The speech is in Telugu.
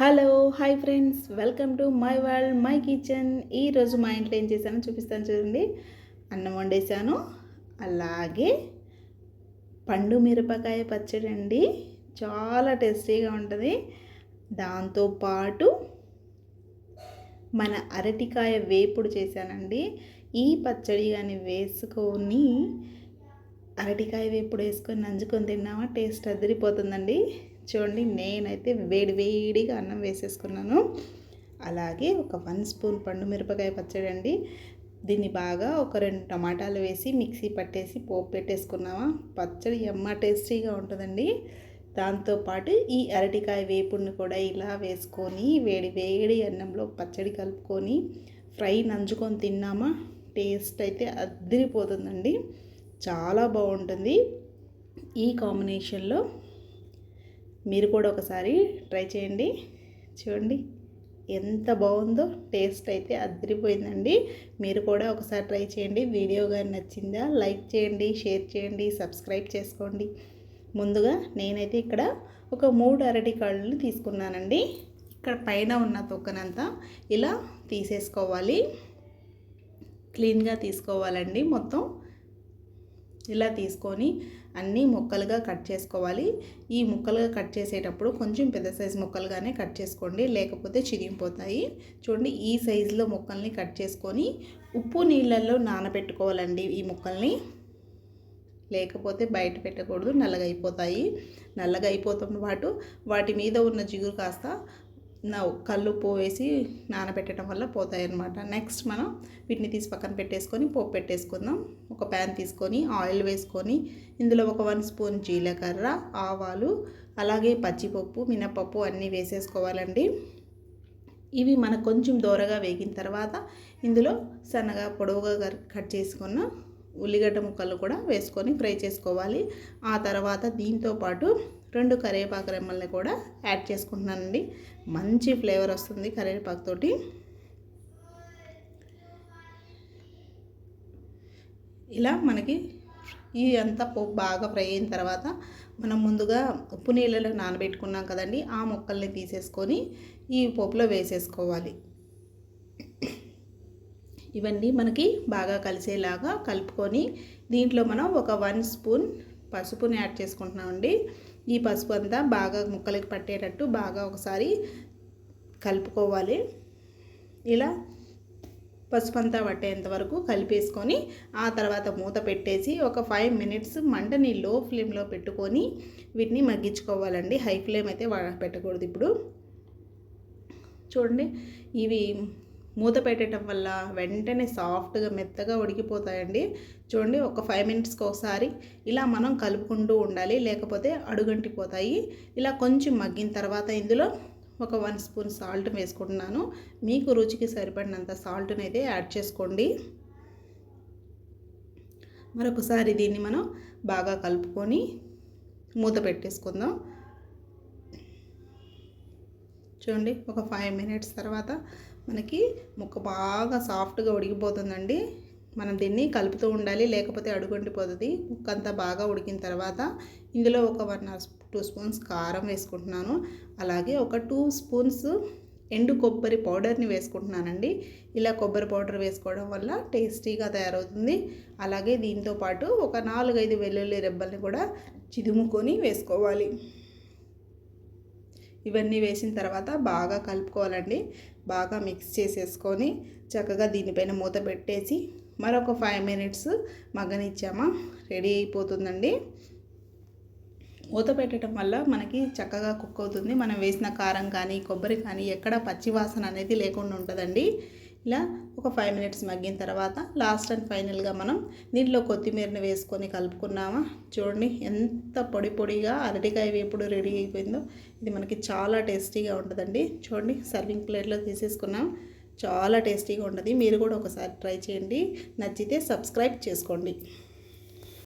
Hello hi friends. Welcome to my world my kitchen. ఈరోజు మా ఇంట్లో ఏం చేశానో చూపిస్తాను చూడండి. అన్నం వండేసాను అలాగే పండు మిరపకాయ పచ్చడి అండి. చాలా టేస్టీగా ఉంటుంది. దాంతోపాటు మన అరటికాయ వేపుడు చేశానండి. ఈ పచ్చడి కానీ వేసుకొని అరటికాయ వేపుడు వేసుకొని నంజుకొని తిన్నామా టేస్ట్ అదిరిపోతుందండి. చూడండి నేనైతే వేడి వేడిగా అన్నం వేసేసుకున్నాను. అలాగే ఒక వన్ స్పూన్ పండు మిరపకాయ పచ్చడి అండి. దీన్ని బాగా ఒక రెండు టమాటాలు వేసి మిక్సీ పట్టేసి పోపు పెట్టేసుకున్నామా పచ్చడి ఎమ్మ టేస్టీగా ఉంటుందండి. దాంతోపాటు ఈ అరటికాయ వేపుడిని కూడా ఇలా వేసుకొని వేడి వేడి అన్నంలో పచ్చడి కలుపుకొని ఫ్రై నంచుకొని తిన్నామా? టేస్ట్ అయితే అద్దరిపోతుందండి చాలా బాగుంటుంది. ఈ కాంబినేషన్లో మీరు కూడా ఒకసారి ట్రై చేయండి. చూడండి ఎంత బాగుందో టేస్ట్ అయితే అద్దరిపోయిందండి మీరు కూడా ఒకసారి ట్రై చేయండి. వీడియో కానీ నచ్చిందా లైక్ చేయండి షేర్ చేయండి సబ్స్క్రైబ్ చేసుకోండి. ముందుగా నేనైతే ఇక్కడ ఒక మూడు అరటికాళ్ళు తీసుకున్నానండి. ఇక్కడ పైన ఉన్న తొక్కనంతా ఇలా తీసేసుకోవాలి. క్లీన్గా తీసుకోవాలండి మొత్తం. ఇలా తీసుకొని అన్నీ ముక్కలుగా కట్ చేసుకోవాలి. ఈ ముక్కలుగా కట్ చేసేటప్పుడు కొంచెం పెద్ద సైజు ముక్కలుగానే కట్ చేసుకోండి. లేకపోతే చిరిగిపోతాయి. చూడండి ఈ సైజులో ముక్కల్ని కట్ చేసుకొని ఉప్పు నీళ్ళల్లో నానబెట్టుకోవాలండి ఈ ముక్కల్ని. లేకపోతే బయట పెట్టకూడదు. నల్లగా అయిపోతాయి నల్లగా పాటు వాటి మీద ఉన్న జిగురు కాస్త కళ్ళు పోవేసి నానబెట్టడం వల్ల పోతాయి అన్నమాట నెక్స్ట్ మనం వీటిని తీసి పక్కన పెట్టేసుకొని పోపు పెట్టేసుకుందాం. ఒక ప్యాన్ తీసుకొని ఆయిల్ వేసుకొని ఇందులో ఒక వన్ స్పూన్ జీలకర్ర ఆవాలు అలాగే పచ్చిపప్పు మినపప్పు అన్నీ వేసేసుకోవాలండి. ఇవి మనకు కొంచెం దోరగా వేగిన తర్వాత ఇందులో సన్నగా పొడవుగా కట్ చేసుకున్న ఉల్లిగడ్డ ముక్కలు కూడా వేసుకొని ఫ్రై చేసుకోవాలి. ఆ తర్వాత దీంతో పాటు రెండు కరివేపాకు రెమ్మల్ని కూడా యాడ్ చేసుకుంటున్నానండి. మంచి ఫ్లేవర్ వస్తుంది కరివేపాకుతోటి. ఇలా మనకి ఈ అంతా పోపు బాగా ఫ్రై అయిన తర్వాత మనం ముందుగా ఉప్పు నీళ్ళలో నానబెట్టుకున్నాం కదండి ఆ ముక్కల్ని తీసేసుకొని ఈ పోపులో వేసేసుకోవాలి. ఇవన్నీ మనకి బాగా కలిసేలాగా కలుపుకొని దీంట్లో మనం ఒక వన్ స్పూన్ పసుపుని యాడ్ చేసుకుంటున్నామండి. ఈ పసుపు అంతా బాగా ముక్కలకి పట్టేటట్టు బాగా ఒకసారి కలుపుకోవాలి. ఇలా పసుపు అంతా పట్టేంత వరకు కలిపేసుకొని ఆ తర్వాత మూత పెట్టేసి ఒక ఫైవ్ మినిట్స్ మంటని లో ఫ్లేమ్లో పెట్టుకొని వీటిని మగ్గించుకోవాలండి. హై ఫ్లేమ్ అయితే పెట్టకూడదు ఇప్పుడు. చూడండి ఇవి మూత పెట్టడం వల్ల వెంటనే సాఫ్ట్గా మెత్తగా ఉడికిపోతాయండి. చూడండి ఒక ఫైవ్ మినిట్స్కి ఒకసారి ఇలా మనం కలుపుకుంటూ ఉండాలి. లేకపోతే అడుగంటిపోతాయి ఇలా కొంచెం మగ్గిన తర్వాత ఇందులో ఒక వన్ స్పూన్ సాల్ట్ వేసుకుంటున్నాను. మీకు రుచికి సరిపడినంత సాల్ట్ని అయితే యాడ్ చేసుకోండి. మరొకసారి దీన్ని మనం బాగా కలుపుకొని మూత పెట్టేసుకుందాం. చూడండి ఒక ఫైవ్ మినిట్స్ తర్వాత మనకి ముక్క బాగా సాఫ్ట్గా ఉడికిపోతుందండి. మనం దీన్ని కలుపుతూ ఉండాలి లేకపోతే అడుగుండిపోతుంది. ముక్క అంతా బాగా ఉడికిన తర్వాత ఇందులో ఒక వన్ టూ స్పూన్స్ కారం వేసుకుంటున్నాను. అలాగే ఒక టూ స్పూన్స్ ఎండు కొబ్బరి పౌడర్ని వేసుకుంటున్నానండి. ఇలా కొబ్బరి పౌడర్ వేసుకోవడం వల్ల టేస్టీగా తయారవుతుంది. అలాగే దీంతోపాటు ఒక నాలుగైదు వెల్లుల్లి రెబ్బల్ని కూడా చిదుముకొని వేసుకోవాలి. ఇవన్నీ వేసిన తర్వాత బాగా కలుపుకోవాలండి. బాగా మిక్స్ చేసేసుకొని చక్కగా దీనిపైన మూత పెట్టేసి మరొక ఫైవ్ మినిట్స్ మగ్గనిచ్చామా? రెడీ అయిపోతుందండి. మూత పెట్టడం వల్ల మనకి చక్కగా కుక్ అవుతుంది. మనం వేసిన కారం కానీ కొబ్బరి కానీ ఎక్కడ పచ్చి వాసన అనేది లేకుండా ఉంటుందండి. ఇలా ఒక ఫైవ్ మినిట్స్ మగ్గిన తర్వాత లాస్ట్ అండ్ ఫైనల్గా మనం దీంట్లో కొత్తిమీరని వేసుకొని కలుపుకున్నామా? చూడండి ఎంత పొడి పొడిగా అరటికాయ వేపుడు రెడీ అయిపోయిందో. ఇది మనకి చాలా టేస్టీగా ఉంటుందండి. చూడండి సర్వింగ్ ప్లేట్లో తీసేసుకున్నాం. చాలా టేస్టీగా ఉంటుంది. మీరు కూడా ఒకసారి ట్రై చేయండి. నచ్చితే సబ్స్క్రైబ్ చేసుకోండి.